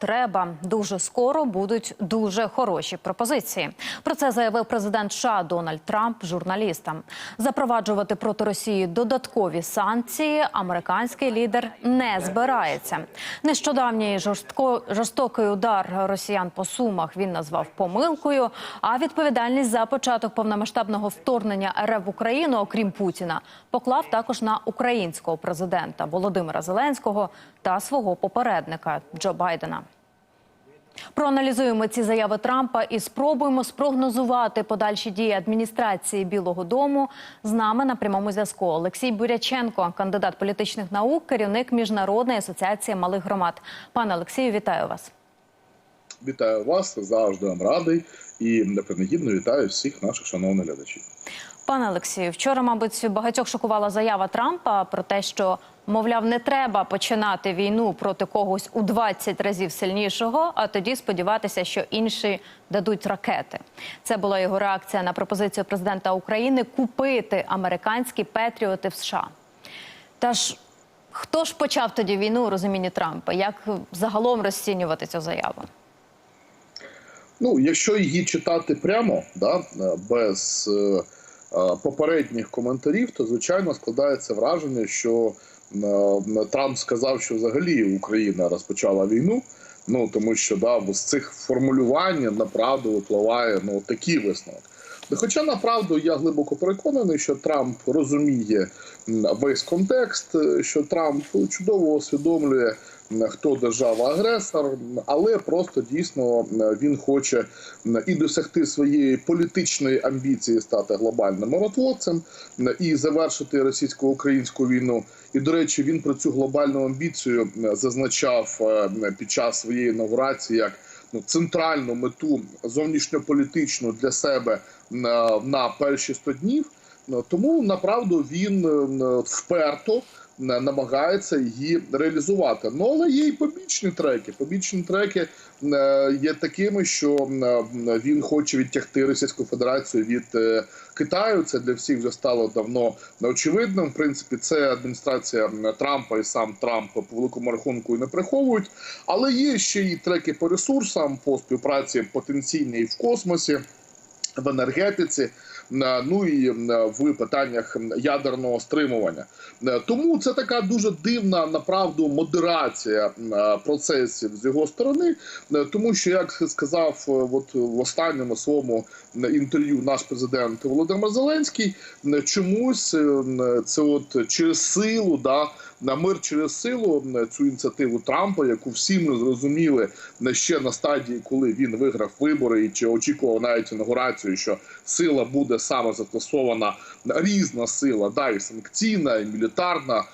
треба. Дуже скоро будуть дуже хороші пропозиції. Про це заявив президент США Дональд Трамп журналістам. Запроваджувати проти Росії додаткові санкції американський лідер не збирається. Нещодавній жорстко жорстокий удар росіян по сумах він назвав помилкою. А відповідальність за початок повномасштабного вторгнення РФ в Україну, окрім Путіна, поклав також на українського президента Володимира Зеленського та свого попередника Джо Байдена. Проаналізуємо ці заяви Трампа і спробуємо спрогнозувати подальші дії адміністрації Білого Дому. З нами на прямому зв'язку Олексій Буряченко, кандидат політичних наук, керівник міжнародної асоціації малих громад. Пане Олексію, вітаю вас. Вітаю вас, завжди вам радий і непринагідно вітаю всіх наших шановних глядачів. Пане Олексію, вчора, мабуть, багатьох шокувала заява Трампа про те, що мовляв, не треба починати війну проти когось у 20 разів сильнішого, а тоді сподіватися, що інші дадуть ракети. Це була його реакція на пропозицію президента України купити американські петріоти в США. Та ж хто ж почав тоді війну у розумінні Трампа? Як загалом розцінювати цю заяву? Ну, якщо її читати прямо, да, без е, е, попередніх коментарів, то звичайно складається враження, що е, Трамп сказав, що взагалі Україна розпочала війну. Ну тому що да, з цих формулювань направду випливає ну такий висновок. Хоча направду я глибоко переконаний, що Трамп розуміє весь контекст, що Трамп чудово усвідомлює, хто держава-агресор, але просто дійсно він хоче і досягти своєї політичної амбіції стати глобальним миротворцем і завершити російсько-українську війну. І до речі, він про цю глобальну амбіцію зазначав під час своєї інаугурації як ну центральну мету зовнішньополітичну для себе на, на перші 100 днів. Тому направду він вперто намагається її реалізувати. Ну але є й побічні треки. Побічні треки є такими, що він хоче відтягти Російську Федерацію від Китаю. Це для всіх вже стало давно очевидним. В принципі, це адміністрація Трампа і сам Трамп по великому рахунку і не приховують. Але є ще й треки по ресурсам, по співпраці потенційній в космосі, в енергетиці. Ну і в питаннях ядерного стримування, тому це така дуже дивна направду модерація процесів з його сторони, тому що як сказав, от в останньому своєму інтерв'ю наш президент Володимир Зеленський, чомусь це от через силу да. На мир через силу цю ініціативу Трампа, яку всі ми зрозуміли ще на стадії, коли він виграв вибори, і чи очікував навіть інаугурацію, що сила буде саме застосована різна сила, да і санкційна, і мілітарна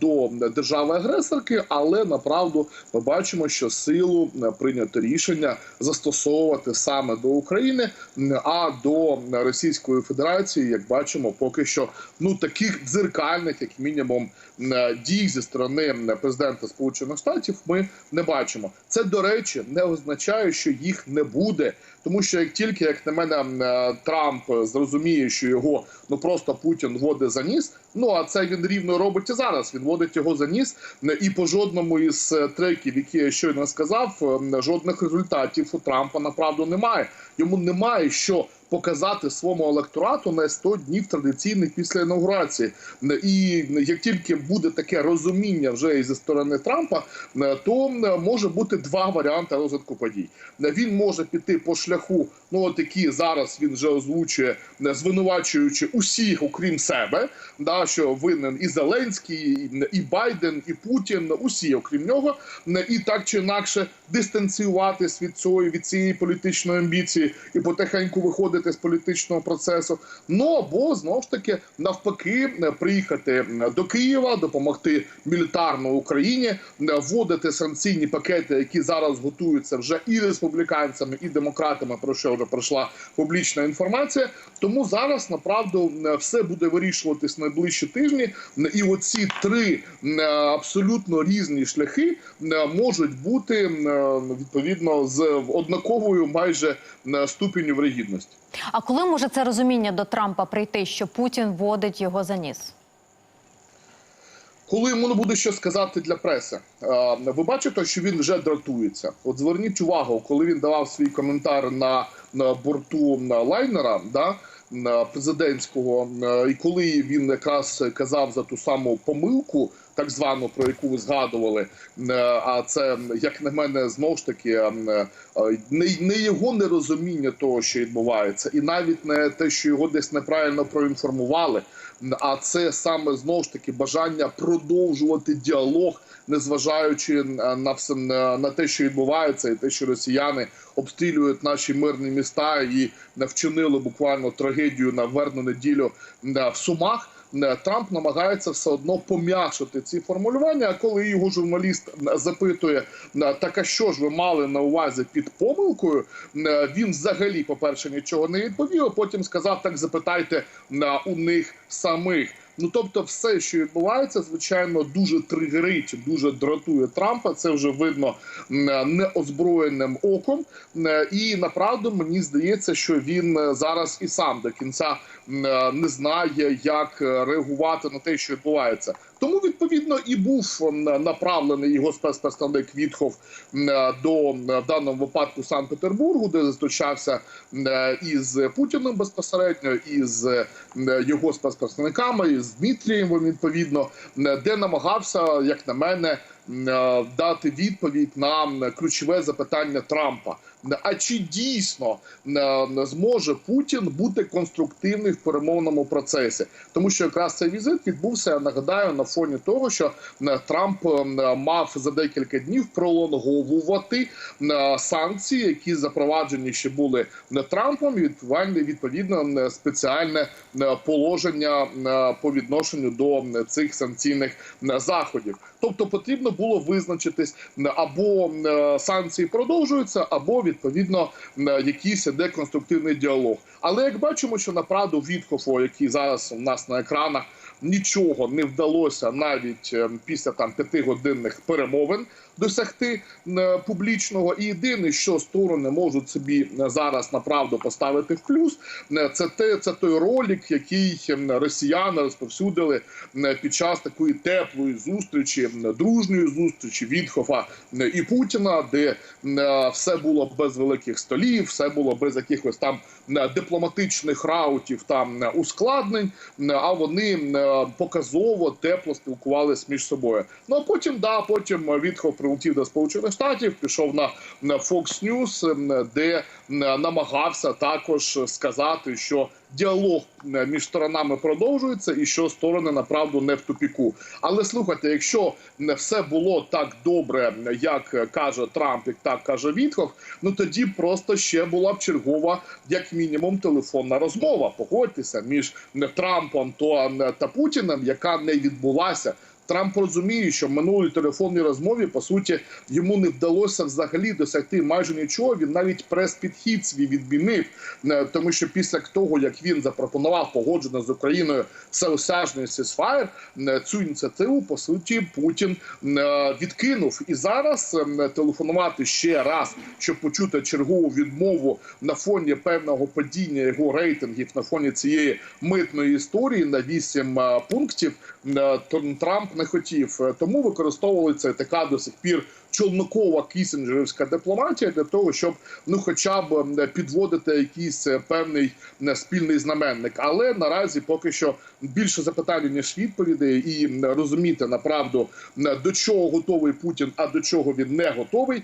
до держави-агресорки, але направду ми бачимо, що силу прийнято рішення застосовувати саме до України, а до Російської Федерації, як бачимо, поки що ну таких дзеркальних, як мінімум, дій зі сторони президента Сполучених Штатів ми не бачимо. Це до речі не означає, що їх не буде, тому що як тільки як на мене Трамп зрозуміє, що його ну просто Путін водить за ніс. Ну а це він рівно робить і зараз. Він водить його за ніс, і по жодному із треків, які я щойно сказав, жодних результатів у Трампа направду немає. Йому немає що показати своєму електорату на 100 днів традиційних після інаугурації. І як тільки буде таке розуміння вже і зі сторони Трампа, то може бути два варіанти розвитку подій. Він може піти по шляху, ну от які зараз він вже озвучує, звинувачуючи усіх, окрім себе, да що винен і Зеленський, і Байден, і Путін, усі, окрім нього, і так чи інакше дистанціюватись від цього від цієї політичної амбіції і потихеньку виходити з політичного процесу. Ну або знову ж таки навпаки приїхати до Києва, допомогти мілітарно Україні, вводити санкційні пакети, які зараз готуються вже і республіканцями, і демократами. Про що вже пройшла публічна інформація. Тому зараз направду все буде вирішуватись найближчі тижні, і оці три абсолютно різні шляхи можуть бути відповідно з однаковою майже ступінню врегідності. А коли може це розуміння до Трампа прийти, що Путін водить його за ніс? Коли йому не буде що сказати для преси, ви бачите, що він вже дратується. От зверніть увагу, коли він давав свій коментар на, на борту на лайнера, да, президентського, і коли він якраз казав за ту саму помилку, так звану, про яку ви згадували, е, а це, як на мене, знову ж таки е, е, не, не його нерозуміння того, що відбувається, і навіть не те, що його десь неправильно проінформували. А це саме знову ж таки бажання продовжувати діалог, незважаючи на все на те, що відбувається, і те, що росіяни обстрілюють наші мирні міста і вчинили буквально трагедію на верну неділю в Сумах. Е, Трамп намагається все одно пом'якшити ці формулювання. А коли його журналіст е, запитує, е, так а що ж ви мали на увазі під помилкою, він взагалі, по-перше, нічого не відповів. а Потім сказав: так запитайте у них самих. Ну тобто, все, що відбувається, звичайно, дуже тригерить, дуже дратує Трампа. Це вже видно неозброєним оком. І направду мені здається, що він е, зараз і сам до кінця е, не знає, як е, реагувати на те, що відбувається. Тому відповідно і був направлений його спецпредставник Вітхов е, до в даному випадку Санкт-Петербургу, де зустрічався е, із Путіним безпосередньо, із е, його спецпредставниками, із Дмитрієм, відповідно, де намагався, як на мене, е, дати відповідь на ключове запитання Трампа. А чи дійсно е, зможе Путін бути конструктивний в перемовному процесі? Тому що якраз цей візит відбувся, я нагадаю, на фоні того, що е, Трамп е, мав за декілька днів пролонговувати е, санкції, які запроваджені ще були не Трампом, і відповідно відповідно е, спеціальне е, положення е, по відношенню до е, цих санкційних е, заходів. Тобто потрібно було визначитись або е, санкції продовжуються, або відповідно е, якийсь іде конструктивний діалог. Але як бачимо, що направду Вітхофу, який зараз у нас на екранах. Нічого не вдалося навіть е, після там п'ятигодинних перемовин досягти е, публічного. І єдине, що сторони можуть собі е, зараз направду поставити в плюс, е, це те, це той ролик, який росіяни розповсюдили під час такої теплої зустрічі, дружньої зустрічі Вітхофа е, і Путіна, де все було без великих столів, все було без якихось там дипломатичних раутів, там е, ускладнень. А вони показово тепло спілкувалися між собою. Ну а потім, да, потім Вітхов прилетів до Сполучених Штатів, пішов на Fox News, е, де намагався також сказати, що діалог між сторонами продовжується, і що сторони направду не в тупіку. Але слухайте, якщо не все було так добре, як каже Трамп, як так каже Вітхов, ну тоді просто ще була б чергова, як мінімум, телефонна розмова. Погодьтеся між Трампом та Путіним, яка не відбулася. Трамп розуміє, що в минулій телефонній розмові по суті йому не вдалося взагалі досягти майже нічого. Він навіть прес-підхід свій відмінив, Е, тому що після того як він запропонував погоджено з Україною всеосяжний сісфаєр, цю ініціативу по суті Путін е, відкинув. І зараз е, телефонувати ще раз, щоб почути чергову відмову на фоні певного падіння його рейтингів на фоні цієї митної історії на вісім е, пунктів. е, Трамп не хотів, Е, тому використовували це така до сих пір чолнокова кісінджерівська дипломатія для того, щоб ну, хоча б підводити якийсь е, певний спільний знаменник. Але наразі поки що більше запитань ніж відповідей, і розуміти направду до чого готовий Путін, а до чого він не готовий.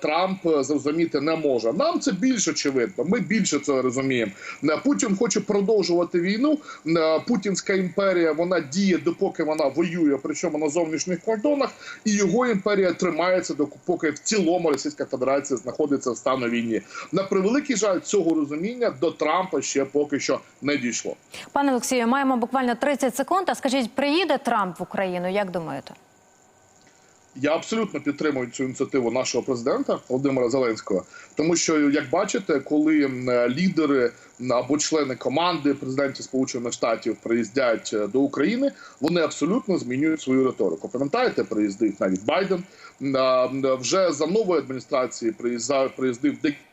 Трамп е, зрозуміти не може. Нам це більш очевидно. Ми більше це розуміємо. Путін хоче продовжувати війну. Путінська імперія вона діє допоки вона воює, причому на зовнішніх кордонах, і його імперія тримається допоки в цілому Російська Федерація знаходиться в стану війні. На превеликий жаль, цього розуміння до Трампа ще поки що не дійшло. Пане Олексію, маємо буквально 30 секунд. А скажіть, приїде Трамп в Україну? Як думаєте? Я абсолютно підтримую цю ініціативу нашого президента Володимира Зеленського, тому що, як бачите, коли лідери або члени команди президентів Сполучених Штатів приїздять е, до України, вони абсолютно змінюють свою риторику. Пам'ятаєте, приїздив навіть Байден. Вже за нової адміністрації приїздав приїздив декілька